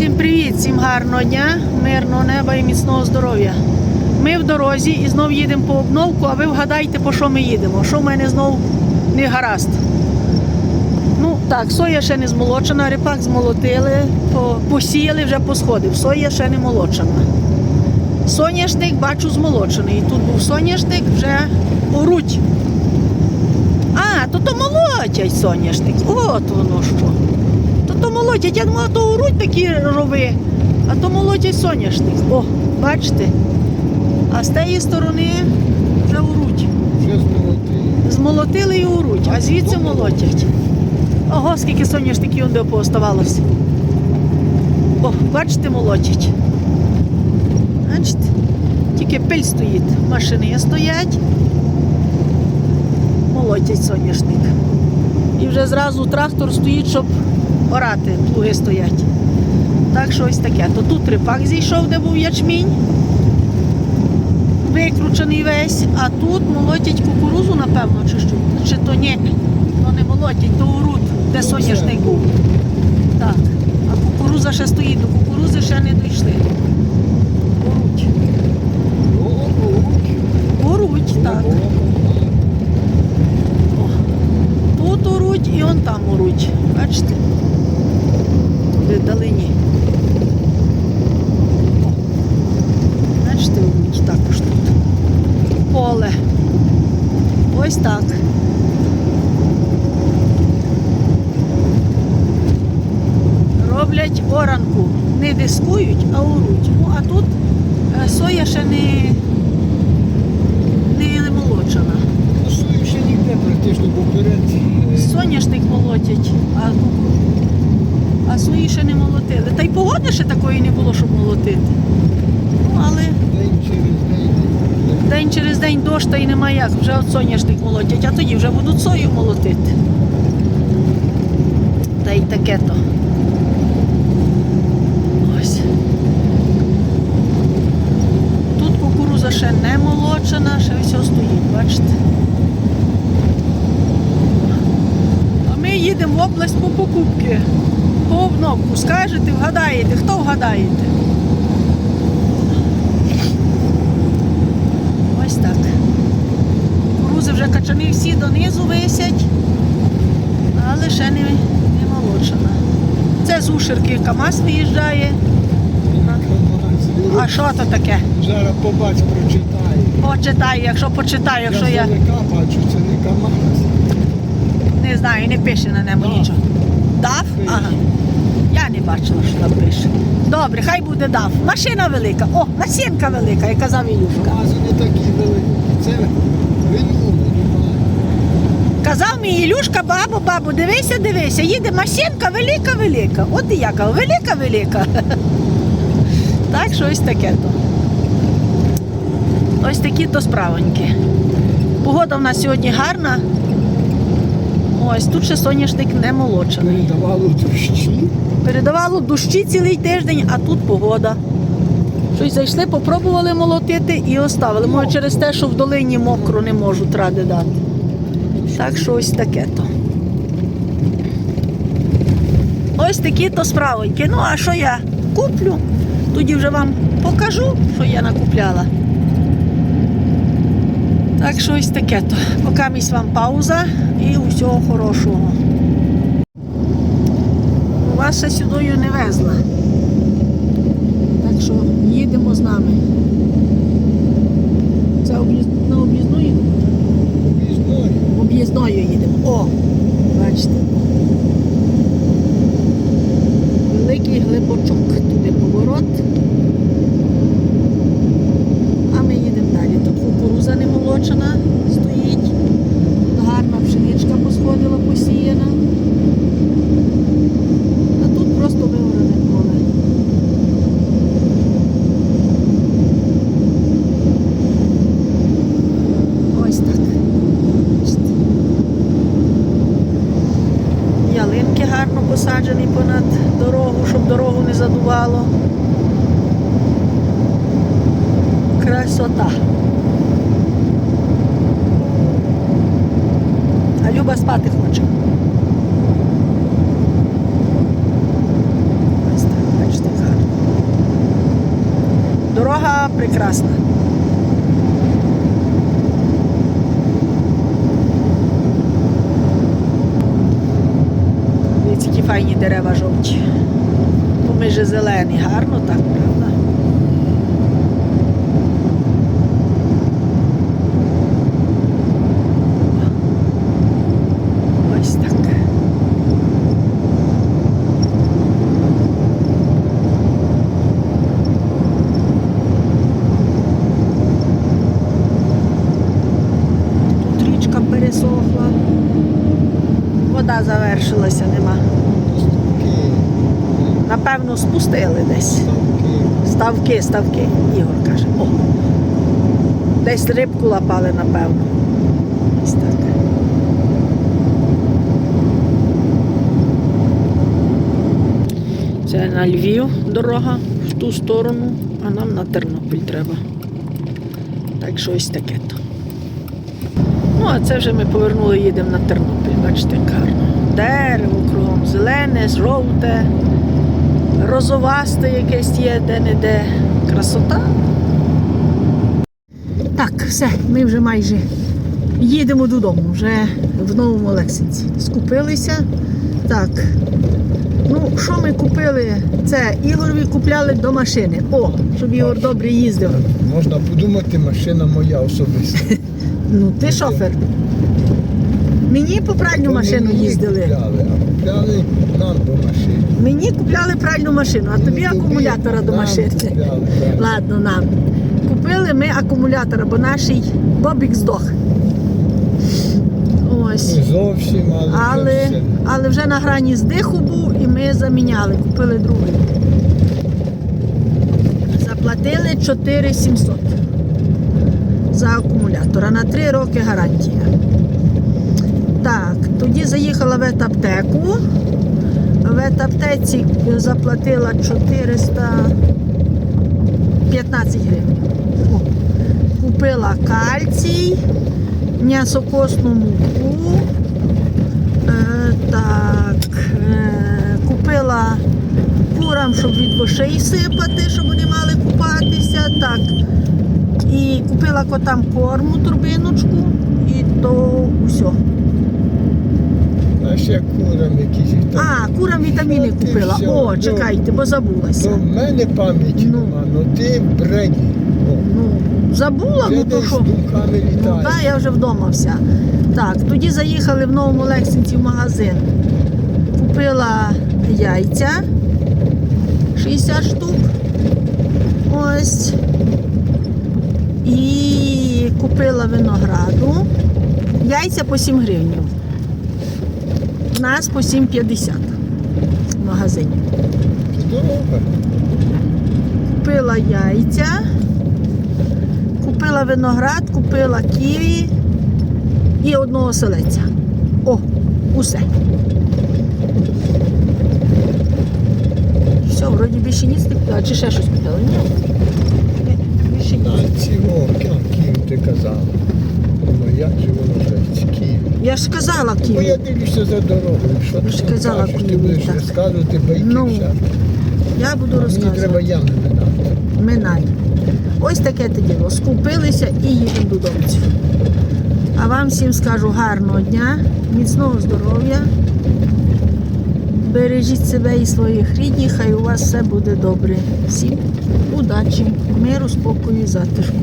Всім привіт, всім гарного дня, мирного неба і міцного здоров'я. Ми в дорозі і знов їдемо по обновку, а ви вгадайте, по що ми їдемо. Що в мене знов не гаразд. Ну так, соя ще не змолочена, ріпак змолотили, посіяли, вже посходив. Соя ще не молочена. Соняшник бачу змолочений. Тут був соняшник, вже оруть. А, то то молотять соняшник. От воно що. То молотять, я думала, то оруть такі рови, а то молотять соняшник. О, бачите? А з тієї сторони вже золотий. Змолотили і оруть, а звідси молотять. Ого, скільки соняшників де пооставалося. О, бачите, молотять. Бачите? Тільки пиль стоїть. Машини стоять, молотять соняшник. І вже зразу трактор стоїть, щоб орати, плуги стоять. Так що ось таке. То тут рипак зійшов, де був ячмінь, викручений весь, а тут молотять кукурузу, напевно, чи що. Чи то ні. То не молотять, то урут, де соняшник був. Так. А кукуруза ще стоїть, до кукурузи ще не дійшли. Оруть. Оруть, так. О, Тут оруть і он там оруть. Бачите? Туди вдалині. О, Бачите, оруть також тут. Поле. Ось так. Роблять оранку. Не дискують, а оруть. Ну, а тут е, соя ще не, не молочена. Ну, ще ніде практично, бо е, Соняшник молотять, а, а свої ще не молотили. Та й погоди ще такої не було, щоб молотити. Ну, але День через день. дощ та й нема як, вже от соняшник молотять, а тоді вже будуть сою молотити. Та й таке то. Ось. Тут кукуруза ще не молочена, ще все стоїть, бачите. А ми їдемо в область по покупки. По обновку. Скажете, вгадаєте, хто вгадаєте? Ось так. Кукурузи вже качани всі донизу висять, але ще не, не молочена. Це з Ушерки КАМАЗ виїжджає. А що то таке? Зараз побач, прочитай. Почитаю, якщо почитаю, якщо я здалека бачу, це не КамАЗ. не знаю, не пише на ньому нічого. Дав? Ага. Я не бачила, що там пише. Добре, хай буде дав. Машина велика. О, насінка велика, як казав Ілюшка. Не такі великі. Це. Казав мій Ілюшка, бабу, бабу, дивися, дивися, їде машинка велика, велика. От і я кажу, велика, велика. Так що ось таке то. Ось такі то справоньки. Погода в нас сьогодні гарна. Ось тут ще соняшник не молочений. Передавало дощі. Передавало дощі цілий тиждень, а тут погода. Щось зайшли, попробували молотити і оставили. Може через те, що в долині мокро не можуть ради дати. Так що ось таке то. Ось такі то справоньки. Ну, а що я куплю? Тоді вже вам покажу, що я накупляла. Так що ось таке то. Поки місь вам пауза і усього хорошого. Вас ще сюдою не везла. Так що їдемо з нами. Це об'їз... на об'їзною? Візною. Об'їзною їдемо. О, бачите. Великий глибочок. Туди поворот. А ми їдемо далі. Тут кукуруза не молочена стоїть. Тут гарна пшеничка посходила, посіяна. А тут просто виорене поле. Ось так. Бачите. Ялинки гарно посаджені понад дорогу, щоб дорогу не задувало. Красота. А Люба спати хоче. Ось так, бачите, дорога прекрасна. Дивіться, які файні дерева жовті. Поміж зелені, гарно так, правда? Ось так. Тут річка пересохла. Вода завершилася, нема. Напевно, спустили десь. Ставки, ставки, Ігор каже. О. Десь рибку лапали, напевно. Ось так. Це на Львів дорога в ту сторону, а нам на Тернопіль треба. Так що ось таке то. Ну, а це вже ми повернули, їдемо на Тернопіль. Бачите, як гарно. Дерево кругом зелене, жовте розовасте якесь є де-не-де. Красота. Так, все, ми вже майже їдемо додому, вже в новому Олексинці. Скупилися. Так. Ну, що ми купили? Це Ігорові купляли до машини. О, щоб Ігор добре їздив. Можна подумати, машина моя особиста. Ну, ти шофер. Мені по пральню То машину їздили. Купляли, нам до машини. Мені купляли пральну машину, а тобі Ну, акумулятора до машини. Ладно, нам. Купили ми акумулятора, бо наш Бобік здох. Ось. Зовсім, але, Але, але вже на грані здиху був і ми заміняли, купили другий. Заплатили 4700 за акумулятор, а на 3 роки гарантія. Так, тоді заїхала в ветаптеку. В ветаптеці заплатила 415 гривень. О, Купила кальцій, м'ясокосну муку. Е, так, е, купила курам, щоб від вошей сипати, щоб вони мали купатися. Так. І купила котам корму, турбиночку, і то все. А ще курам якісь там. А, курам вітаміни Що ти купила. все? О, Ну, чекайте, бо забулася. То в мене пам'яті Ну. нема, ну ти в бреді. О, Ну, забула, Вже ну то десь що? думками Ну літаєш. я вже вдома вся. Так, тоді заїхали в новому Лексинці в магазин. Купила яйця 60 штук. Ось. І купила винограду. Яйця по 7 гривень. У нас по 7,50 в магазині. Купила яйця, купила виноград, купила ківі і одного селеця. О, усе. Все, вроді більше ніц не купила. Чи ще щось купила? Ні. Більше ні. Київ ти казала. Ну як же воно ж Київ? Я ж казала Бо я дивлюся за дорогою. Що Ви ж ти казала, кажеш? Ти будеш так. розказувати байки Ну, всякі. Я буду Мені треба розказувати. ями минати. Минай. Ось таке те діло. Скупилися і їдемо додому. А вам всім скажу гарного дня, міцного здоров'я. Бережіть себе і своїх рідних, хай у вас все буде добре. Всім удачі, миру, спокою і затишку.